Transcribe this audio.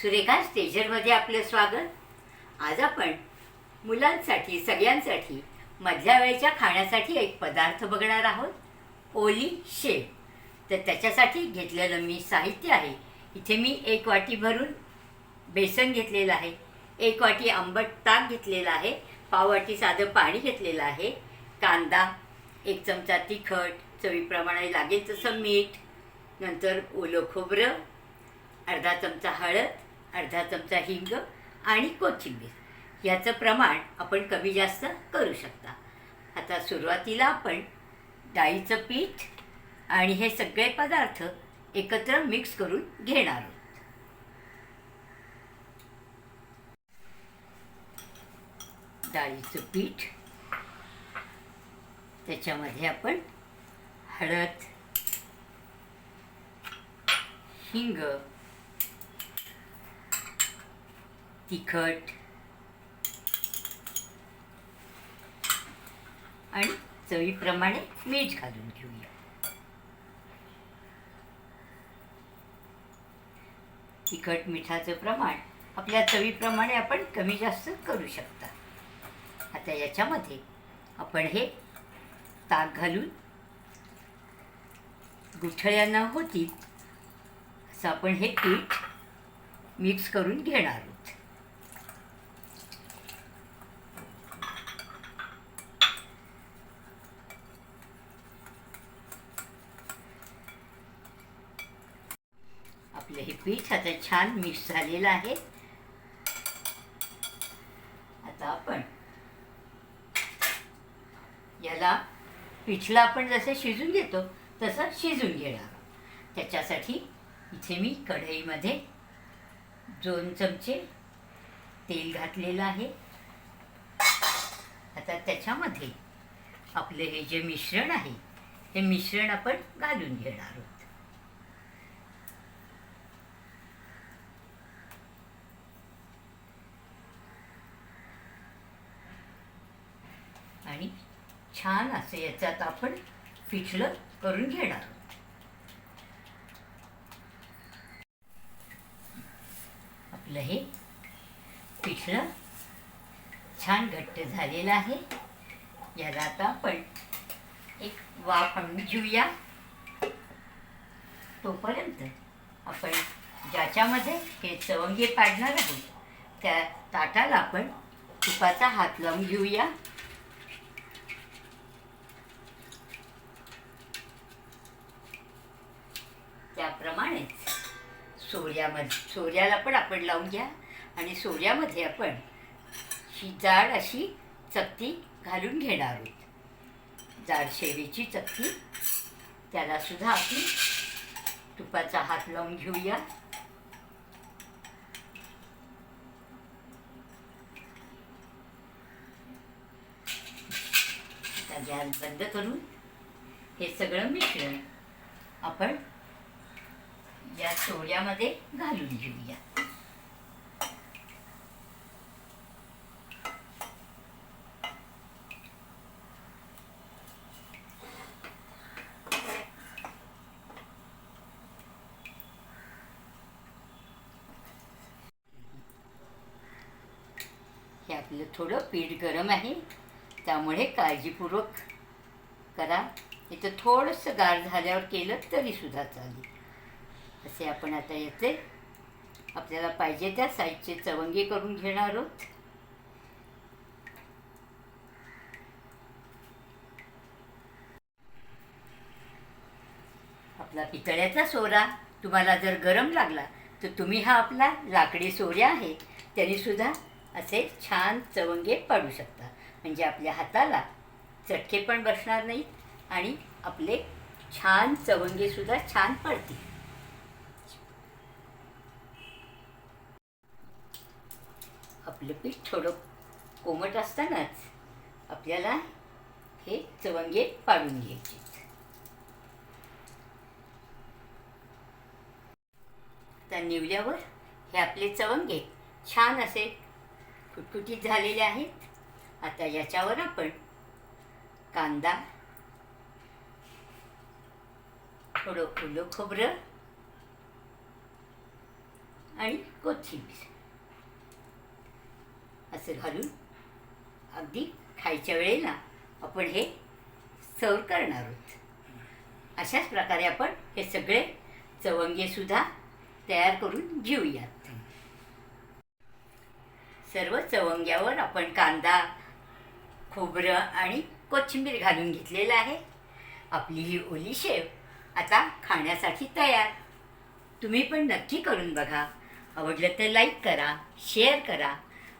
सूर्यकांत सुरेखा स्टेजरमध्ये आपलं स्वागत. आज आपण मुलांसाठी सगळ्यांसाठी मधल्या वेळेच्या खाण्यासाठी एक पदार्थ बघणार आहोत ओली शेव. तर त्याच्यासाठी घेतलेलं मी साहित्य आहे. इथे मी एक वाटी भरून बेसन घेतलेलं आहे एक वाटी आंबट ताक घेतलेलं आहे पाव वाटी साधं पाणी घेतलेलं आहे कांदा एक चमचा तिखट चवीप्रमाणे लागेल तसं मीठ नंतर ओलं खोबरं अर्धा चमचा हळद अर्धा चमचा हिंग आणि कोथिंबीर. याचं प्रमाण आपण कमी जास्त करू शकता. आता सुरुवातीला आपण डाळीचं पीठ आणि हे सगळे पदार्थ एकत्र मिक्स करून घेणार आहोत. डाळीचं पीठ. त्याच्यामध्ये आपण हळद हिंग तिखट. आणि चवीप्रमाणे मीठ घालून घेऊया. तिखट मिठाचं प्रमाण आपल्या चवीप्रमाणे आपण कमी जास्त करू शकता. आता याच्यामध्ये आपण हे ताक घालून गुठळ्या न होती असं आपण हे पीठ मिक्स करून घेणार आहोत हे पीठ आता छान मिक्स झालेलं आहे. आता आपण याला पिठला आपण जसं शिजून घेतो तसं शिजून घेणार त्याच्यासाठी इथे मी कढईमध्ये दोन चमचे तेल घातलेलं आहे. आता त्याच्यामध्ये आपलं हे जे मिश्रण आहे हे मिश्रण आपण घालून घेणार आहोत. आणि छान असं याच्यात आपण पिठलं करून घेणार. आहोत. आपलं हे पिठलं छान घट्ट झालेलं आहे. याला आता आपण एक वाफ आणून घेऊया. तोपर्यंत आपण ज्याच्यामध्ये हे चवंगे पाडणार आहोत त्या ताटाला आपण तुपाचा हात लावून घेऊया. सोऱ्यामध्ये सोऱ्याला पण आपण लावून घ्या आणि सोऱ्यामध्ये आपण ही जाड अशी चकती घालून घेणार आहोत. जाड शेवीची चकती. त्याला सुद्धा आपण तुपाचा हात लावून घेऊया. गॅस बंद करून हे सगळं मिश्रण आपण सोऱ्यामध्ये घालून घेऊया. हे आपलं थोडं पीठ गरम आहे त्यामुळे काळजीपूर्वक करा. इथं थोडंसं गार झाल्यावर केलं तरी सुद्धा चालेल. असे आपण आता याचे आपल्याला पाहिजे त्या साईजचे चवंगी करून घेणार आहोत. आपला पितळ्याचा सोरा तुम्हाला जर गरम लागला तर तुम्ही हा आपला लाकडी सोऱ्या आहे त्याने सुद्धा असे छान चवंगे पाडू शकता. म्हणजे आपल्या हाताला चटके पण बसणार नाहीत आणि आपले छान चवंगेसुद्धा छान पडतील. आपलं पीठ थोडं कोमट असतानाच आपल्याला हे चवंगे पाडून घ्यायचे. त्या निवल्यावर हे आपले चवंगे छान असे फुटफुटीत झालेले आहेत. आता याच्यावर आपण कांदा थोडं ओलं खोबरं आणि कोथिंबीर असं घालून अगदी खायच्या वेळेला आपण हे सर्व करणार आहोत. अशाच प्रकारे आपण हे सगळे चवंगेसुद्धा तयार करून घेऊयात. सर्व चवंग्यावर आपण कांदा खोबरं आणि कोथिंबीर घालून घेतलेलं आहे. आपली ही ओली शेव आता खाण्यासाठी तयार. तुम्ही पण नक्की करून बघा. आवडलं तर लाईक करा शेअर करा.